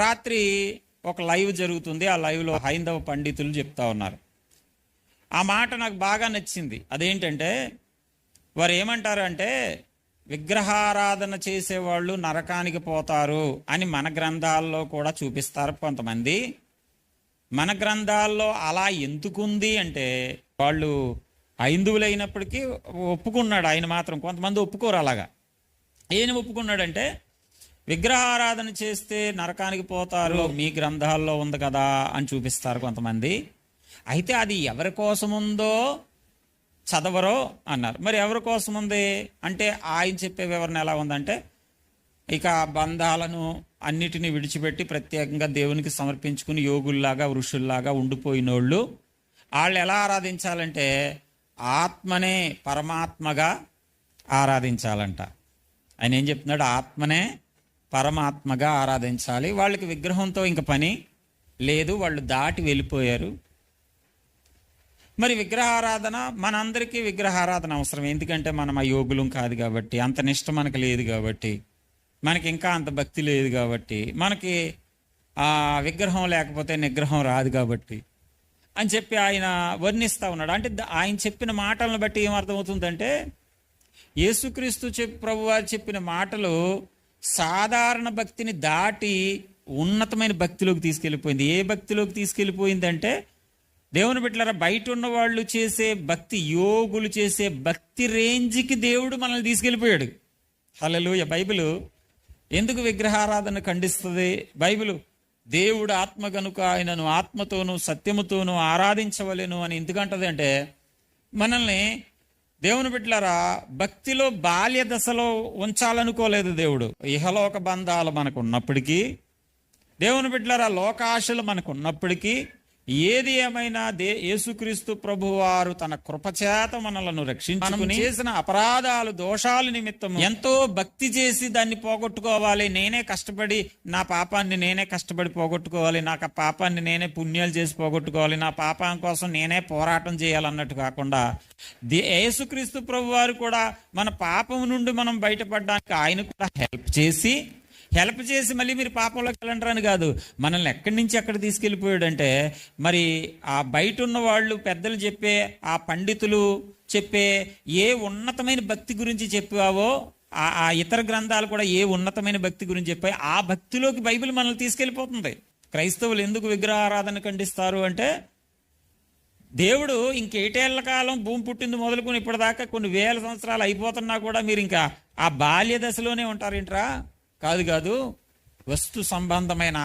రాత్రి ఒక లైవ్ జరుగుతుంది. ఆ లైవ్లో హైందవ పండితులు చెప్తా ఉన్నారు. ఆ మాట నాకు బాగా నచ్చింది. అదేంటంటే వారు ఏమంటారు అంటే విగ్రహారాధన చేసేవాళ్ళు నరకానికి పోతారు అని మన గ్రంథాల్లో కూడా చూపిస్తారు కొంతమంది. మన గ్రంథాల్లో అలా ఎందుకుంది అంటే వాళ్ళు హైందువులైనప్పటికీ ఒప్పుకున్నాడు. ఆయన మాత్రం కొంతమంది ఒప్పుకోరు అలాగా. ఏం ఒప్పుకున్నాడంటే విగ్రహారాధన చేస్తే నరకానికి పోతారు మీ గ్రంథాల్లో ఉంది కదా అని చూపిస్తారు కొంతమంది. అయితే అది ఎవరి కోసం ఉందో చదవరో అన్నారు. మరి ఎవరి కోసం ఉంది అంటే ఆయన చెప్పే వివరణ ఎలా ఉందంటే ఇక బంధాలను అన్నిటినీ విడిచిపెట్టి ప్రత్యేకంగా దేవునికి సమర్పించుకుని యోగుల్లాగా ఋషుల్లాగా ఉండిపోయినోళ్ళు వాళ్ళు ఎలా ఆరాధించాలంటే ఆత్మనే పరమాత్మగా ఆరాధించాలంట. ఆయన ఏం చెప్తున్నాడు? ఆత్మనే పరమాత్మగా ఆరాధించాలి. వాళ్ళకి విగ్రహంతో ఇంక పని లేదు. వాళ్ళు దాటి వెళ్ళిపోయారు. మరి విగ్రహారాధన మనందరికీ విగ్రహారాధన అవసరం. ఎందుకంటే మనం ఆ యోగులం కాదు కాబట్టి అంత నిష్ట మనకు లేదు కాబట్టి మనకి ఇంకా అంత భక్తి లేదు కాబట్టి మనకి ఆ విగ్రహం లేకపోతే నిగ్రహం రాదు కాబట్టి అని చెప్పి ఆయన వర్ణిస్తూ ఉన్నాడు. అంటే ఆయన చెప్పిన మాటలను బట్టి ఏం అర్థమవుతుందంటే యేసుక్రీస్తు చెప్పి ప్రభు వారు చెప్పిన మాటలు సాధారణ భక్తిని దాటి ఉన్నతమైన భక్తిలోకి తీసుకెళ్ళిపోయింది. ఏ భక్తిలోకి తీసుకెళ్ళిపోయిందంటే దేవుని బిడ్డలారా బయట ఉన్న వాళ్ళు చేసే భక్తి యోగులు చేసే భక్తి రేంజ్కి దేవుడు మనల్ని తీసుకెళ్ళిపోయాడు. హల్లెలూయా! బైబిల్ ఎందుకు విగ్రహారాధన ఖండిస్తుంది? బైబిల్ దేవుడు ఆత్మ కనుక ఆయనను ఆత్మతోనూ సత్యముతోనూ ఆరాధించవలెను అని ఎందుకంటది అంటే మనల్ని దేవుని బిడ్డలారా భక్తిలో బాల్య దశలో ఉంచాలనుకోలేదు దేవుడు. ఇహలోక బంధాలు మనకు ఉన్నప్పటికీ దేవుని బిడ్డలారా లోకాశలు మనకు ఉన్నప్పటికీ ఏది ఏమైనా దే యేసుక్రీస్తు ప్రభువారు తన కృపచేత మనలను రక్షించుకుని చేసిన అపరాధాలు దోషాల నిమిత్తం ఎంతో భక్తి చేసి దాన్ని పోగొట్టుకోవాలి. నేనే కష్టపడి నా పాపాన్ని నేనే కష్టపడి పోగొట్టుకోవాలి. నాకు ఆ పాపాన్ని నేనే పుణ్యాలు చేసి పోగొట్టుకోవాలి. నా పాపం కోసం నేనే పోరాటం చేయాలన్నట్టు కాకుండా దే- యేసుక్రీస్తు ప్రభువారు కూడా మన పాపం నుండి మనం బయటపడడానికి ఆయన కూడా హెల్ప్ చేసి హెల్ప్ చేసి మళ్ళీ మీరు పాపంలోకి వెళ్ళండి అని కాదు. మనల్ని ఎక్కడి నుంచి ఎక్కడ తీసుకెళ్ళిపోయాడంటే మరి ఆ బయట ఉన్న వాళ్ళు పెద్దలు చెప్పే ఆ పండితులు చెప్పే ఏ ఉన్నతమైన భక్తి గురించి చెప్పావో ఆ ఆ ఇతర గ్రంథాలు కూడా ఏ ఉన్నతమైన భక్తి గురించి చెప్పాయి ఆ భక్తిలోకి బైబిల్ మనల్ని తీసుకెళ్ళిపోతుంది. క్రైస్తవులు ఎందుకు విగ్రహారాధన ఖండిస్తారు అంటే దేవుడు ఇంకేటేళ్ళ కాలం భూమి పుట్టింది మొదలుకొని ఇప్పటిదాకా కొన్ని వేల సంవత్సరాలు అయిపోతున్నా కూడా మీరు ఇంకా ఆ బాల్య దశలోనే ఉంటారేంట్రా? కాదు కాదు వస్తు సంబంధమైన